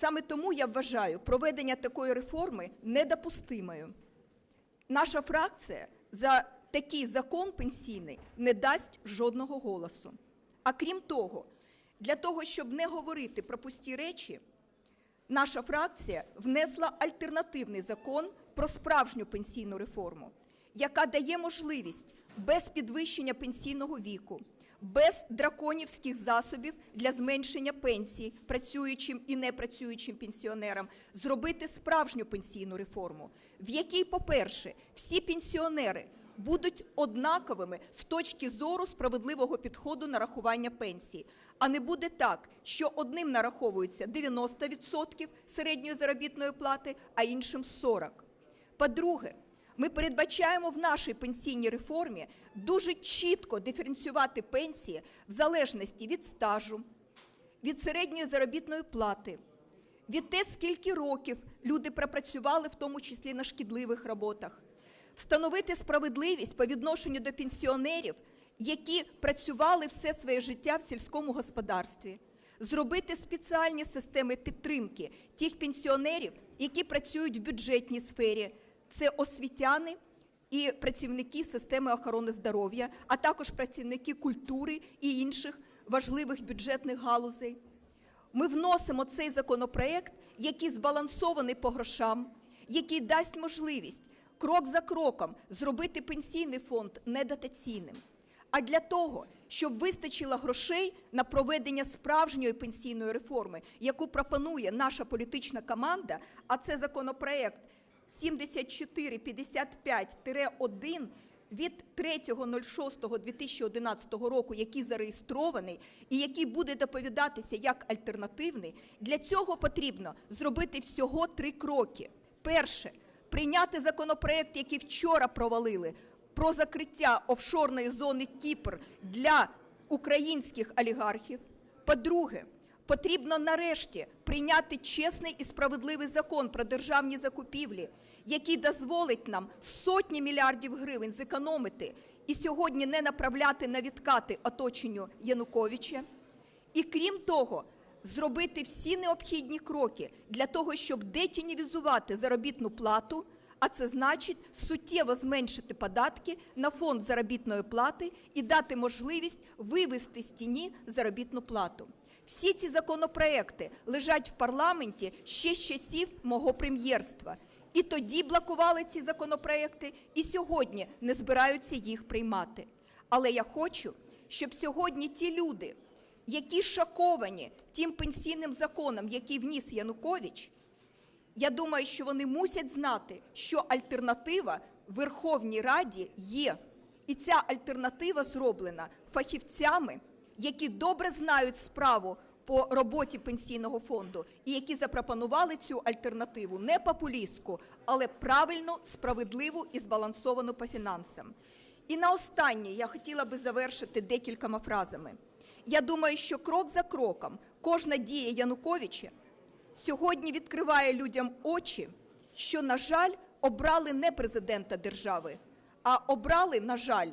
Саме тому я вважаю проведення такої реформи недопустимою. Наша фракція за такий закон пенсійний не дасть жодного голосу. А крім того, для того, щоб не говорити про пусті речі, наша фракція внесла альтернативний закон про справжню пенсійну реформу, яка дає можливість без підвищення пенсійного віку, без драконівських засобів для зменшення пенсій працюючим і непрацюючим пенсіонерам зробити справжню пенсійну реформу, в якій, по-перше, всі пенсіонери будуть однаковими з точки зору справедливого підходу нарахування пенсії. А не буде так, що одним нараховується 90% середньої заробітної плати, а іншим 40%. По-друге, ми передбачаємо в нашій пенсійній реформі дуже чітко диференціювати пенсії в залежності від стажу, від середньої заробітної плати, від те, скільки років люди пропрацювали, в тому числі на шкідливих роботах, встановити справедливість по відношенню до пенсіонерів, які працювали все своє життя в сільському господарстві, зробити спеціальні системи підтримки тих пенсіонерів, які працюють в бюджетній сфері, це освітяни і працівники системи охорони здоров'я, а також працівники культури і інших важливих бюджетних галузей. Ми вносимо цей законопроект, який збалансований по грошам, який дасть можливість крок за кроком зробити пенсійний фонд недотаційним. А для того, щоб вистачило грошей на проведення справжньої пенсійної реформи, яку пропонує наша політична команда, а це законопроект 7455-1 від 3.06.2011 року, який зареєстрований і який буде доповідатися як альтернативний, для цього потрібно зробити всього три кроки. Перше прийняти законопроект, який вчора провалили, про закриття офшорної зони Кіпр для українських олігархів. По-друге, потрібно нарешті прийняти чесний і справедливий закон про державні закупівлі, який дозволить нам сотні мільярдів гривень зекономити і сьогодні не направляти на відкати оточенню Януковича. І крім того, зробити всі необхідні кроки для того, щоб детінівізувати заробітну плату, а це значить суттєво зменшити податки на фонд заробітної плати і дати можливість вивести з тіні заробітну плату. Всі ці законопроекти лежать в парламенті ще з часів мого прем'єрства. І тоді блокували ці законопроекти, і сьогодні не збираються їх приймати. Але я хочу, щоб сьогодні ті люди, які шоковані тим пенсійним законом, який вніс Янукович, я думаю, що вони мусять знати, що альтернатива в Верховній Раді є. І ця альтернатива зроблена фахівцями, які добре знають справу по роботі пенсійного фонду, і які запропонували цю альтернативу не популістську, але правильну, справедливу і збалансовану по фінансам. І на останнє я хотіла би завершити декількома фразами. Я думаю, що крок за кроком кожна дія Януковича сьогодні відкриває людям очі, що, на жаль, обрали не президента держави, а обрали, на жаль,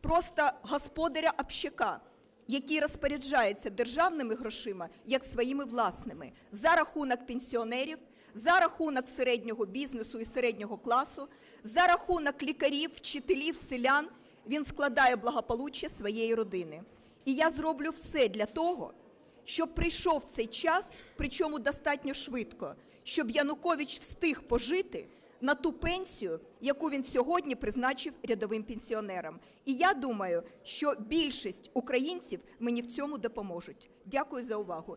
просто господаря общака, який розпоряджається державними грошима як своїми власними за рахунок пенсіонерів, за рахунок середнього бізнесу і середнього класу, за рахунок лікарів, вчителів, селян. Він складає благополуччя своєї родини. І я зроблю все для того, щоб прийшов цей час, причому достатньо швидко, щоб Янукович встиг пожити на ту пенсію, яку він сьогодні призначив рядовим пенсіонерам. І я думаю, що більшість українців мені в цьому допоможуть. Дякую за увагу.